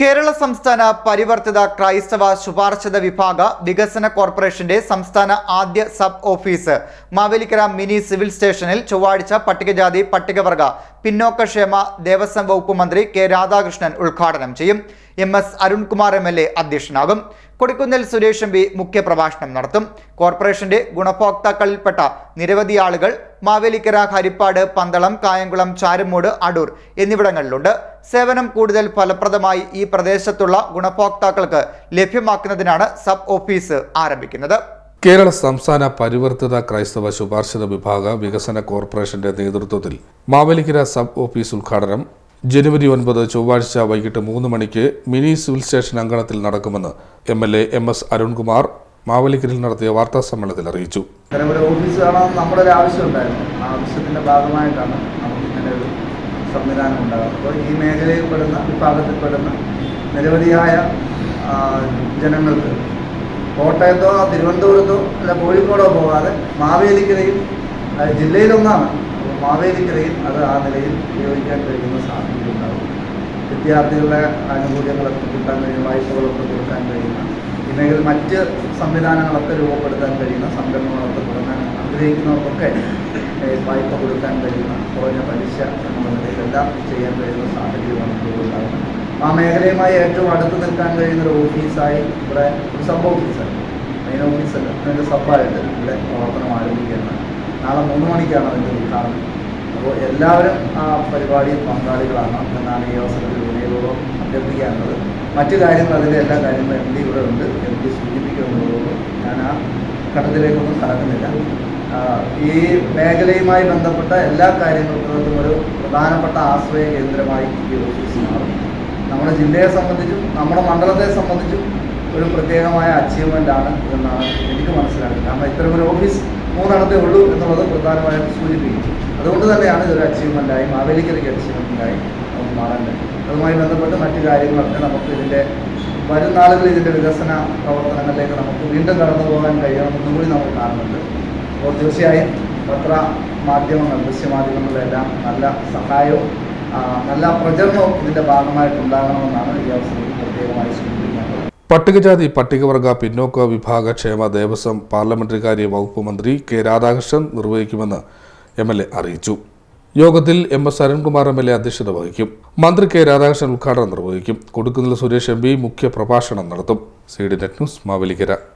കേരള സംസ്ഥാന പരിവർത്തിത ക്രൈസ്തവ ശുപാർശിത വിഭാഗ വികസന കോർപ്പറേഷന്റെ സംസ്ഥാന ആദ്യ sub office Mavelikkara mini civil സ്റ്റേഷനിൽ ചൊവ്വാഴ്ച പട്ടികജാതി പട്ടികവർഗ പിന്നോക്കക്ഷേമ ദേവസ്വം വകുപ്പ് മന്ത്രി കെ രാധാകൃഷ്ണൻ ഉദ്ഘാടനം ചെയ്യും. M S Arunkumar M L A അധ്യക്ഷനാകും. Kodikunnil Suresh M P മുഖ്യപ്രഭാഷണം നടത്തും. കോർപ്പറേഷന്റെ ഗുണഭോക്താക്കളിൽപ്പെട്ട നിരവധി ആളുകൾ മാവേലിക്കര ഹരിപ്പാട് പന്തളം കായംകുളം ചാരുമൂട് അടൂർ എന്നിവിടങ്ങളിലുണ്ട്. സേവനം കൂടുതൽ ഫലപ്രദമായി ഈ പ്രദേശത്തുള്ള ഗുണഭോക്താക്കൾക്ക് ലഭ്യമാക്കുന്നതിനാണ് സബ് ഓഫീസ് ആരംഭിക്കുന്നത്. കേരള സംസ്ഥാന പരിവർത്തിത ക്രൈസ്തവ ശുപാർശിത വിഭാഗ വികസന കോർപ്പറേഷന്റെ നേതൃത്വത്തിൽ മാവേലിക്കര സബ് ഓഫീസ് ഉദ്ഘാടനം ജനുവരി ഒൻപത് ചൊവ്വാഴ്ച വൈകിട്ട് മൂന്ന് മണിക്ക് മിനി സിവിൽ സ്റ്റേഷൻ അങ്കണത്തിൽ നടക്കുമെന്ന് M L A M S Arunkumar മാവലിക്കരിൽ നടത്തിയ വാർത്താ സമ്മേളനത്തിൽ അറിയിച്ചു. ഒരു ഓഫീസ് കാണാൻ നമ്മുടെ ഒരു ആവശ്യം ഉണ്ടായിരുന്നു ആ ആവശ്യത്തിന്റെ ഭാഗമായിട്ടാണ് നമുക്ക് ഇങ്ങനെ ഒരു സംവിധാനം ഉണ്ടാകുന്നത്. അപ്പോൾ ഈ മേഖലയിൽ പെടുന്ന വിഭാഗത്തിൽപ്പെടുന്ന നിരവധിയായ ജനങ്ങൾക്ക് കോട്ടയത്തോ തിരുവനന്തപുരത്തോ അല്ല കോഴിക്കോടോ പോകാതെ മാവേലിക്കരയും ജില്ലയിലൊന്നാണ് മാവേലിക്കരയിൽ അത് ആ നിലയിൽ ഉപയോഗിക്കാൻ കഴിയുന്ന സാധ്യത ഉണ്ടാകും. വിദ്യാർത്ഥികളുടെ ആനുകൂല്യങ്ങളൊക്കെ കിട്ടാൻ കഴിയുന്ന വായ്പകളൊക്കെ കൊടുക്കാൻ കഴിയുന്ന ഇല്ലെങ്കിൽ മറ്റ് സംവിധാനങ്ങളൊക്കെ രൂപപ്പെടുത്താൻ കഴിയുന്ന സംരംഭങ്ങളൊക്കെ തുടങ്ങാൻ ആഗ്രഹിക്കുന്നവർക്കൊക്കെ വായ്പ കൊടുക്കാൻ കഴിയുന്ന കുറഞ്ഞ പലിശ എന്നുള്ള നിലയിലെല്ലാം ചെയ്യാൻ കഴിയുന്ന സാഹചര്യമാണ് ഉണ്ടാകുന്നത്. ആ മേഖലയുമായി ഏറ്റവും അടുത്ത് നിൽക്കാൻ കഴിയുന്ന ഒരു ഓഫീസായി ഇവിടെ ഒരു സബ് ഓഫീസായി മെയിൻ ഓഫീസല്ല അതിന്റെ സബായിട്ട് ഇവിടെ പ്രവർത്തനം ആരംഭിക്കുകയാണ്. നാളെ മൂന്ന് മണിക്കാണ് അതിന്റെ ഉദ്ഘാടനം. അപ്പോൾ എല്ലാവരും ആ പരിപാടിയിൽ പങ്കാളികളാണ് എന്നാണ് ഈ അവസരത്തിൽ വിനയപൂർവം അഭ്യർത്ഥിക്കാനുള്ളത്. മറ്റു കാര്യങ്ങൾ അതിന്റെ എല്ലാ കാര്യങ്ങളും എം ഡി ഇവിടെ ഉണ്ട്. എം ഡി സൂചിപ്പിക്കുന്നുള്ളൂ. ഞാൻ ആ ഘട്ടത്തിലേക്കൊന്നും കടക്കുന്നില്ല. ഈ മേഖലയുമായി ബന്ധപ്പെട്ട എല്ലാ കാര്യങ്ങൾക്കും ഒരു പ്രധാനപ്പെട്ട ആശ്രയ കേന്ദ്രമായി ഈ ഓഫീസ് മാറും. നമ്മുടെ ജില്ലയെ സംബന്ധിച്ചും നമ്മുടെ മണ്ഡലത്തെ സംബന്ധിച്ചും ഒരു പ്രത്യേകമായ അച്ചീവ്മെന്റ് ആണ് എന്നാണ് എനിക്ക് മനസ്സിലാക്കുന്നത് കാരണം ഇത്തരം ഒരു ഓഫീസ് മൂന്നിടത്തേ ഉള്ളൂ എന്നുള്ളത് പ്രധാനമായും സൂചിപ്പിക്കും അതുകൊണ്ട് തന്നെയാണ് ഇതൊരു അച്ചീവ്മെന്റായി മാവേലിക്കരയ്ക്ക് അച്ചീവ്മെന്റായി നമുക്ക് മാറാൻ കഴിയും അതുമായി ബന്ധപ്പെട്ട് മറ്റു കാര്യങ്ങളൊക്കെ നമുക്ക് ഇതിന്റെ വരും നാളുകളിൽ ഇതിന്റെ വികസന പ്രവർത്തനങ്ങളിലേക്ക് നമുക്ക് വീണ്ടും കടന്നു പോകാൻ കഴിയണമെന്നും കൂടി നമുക്ക് കാണുന്നുണ്ട്. അപ്പോൾ തീർച്ചയായും പത്ര മാധ്യമങ്ങൾ ദൃശ്യമാധ്യമങ്ങളിലെല്ലാം നല്ല സഹായവും നല്ല പ്രചരണവും ഇതിന്റെ ഭാഗമായിട്ടുണ്ടാകണമെന്നാണ് ഈ അവസരത്തിൽ പ്രത്യേകമായി സൂചിപ്പിക്കാനുള്ളത് പട്ടികജാതി പട്ടികവർഗ പിന്നോക്ക വിഭാഗ ക്ഷേമ ദേവസ്വം പാർലമെന്ററി കാര്യ വകുപ്പ് മന്ത്രി കെ രാധാകൃഷ്ണൻ നിർവഹിക്കുമെന്ന് എം എൽ എ അറിയിച്ചു. യോഗത്തിൽ M S Arunkumar M L A അധ്യക്ഷത വഹിക്കും. മന്ത്രി കെ രാധാകൃഷ്ണൻ ഉദ്ഘാടനം നിർവഹിക്കും. കൊടുക്കുന്നിൽ സുരേഷ് എം പി മുഖ്യ പ്രഭാഷണം നടത്തും. C D net news Mavelikkara.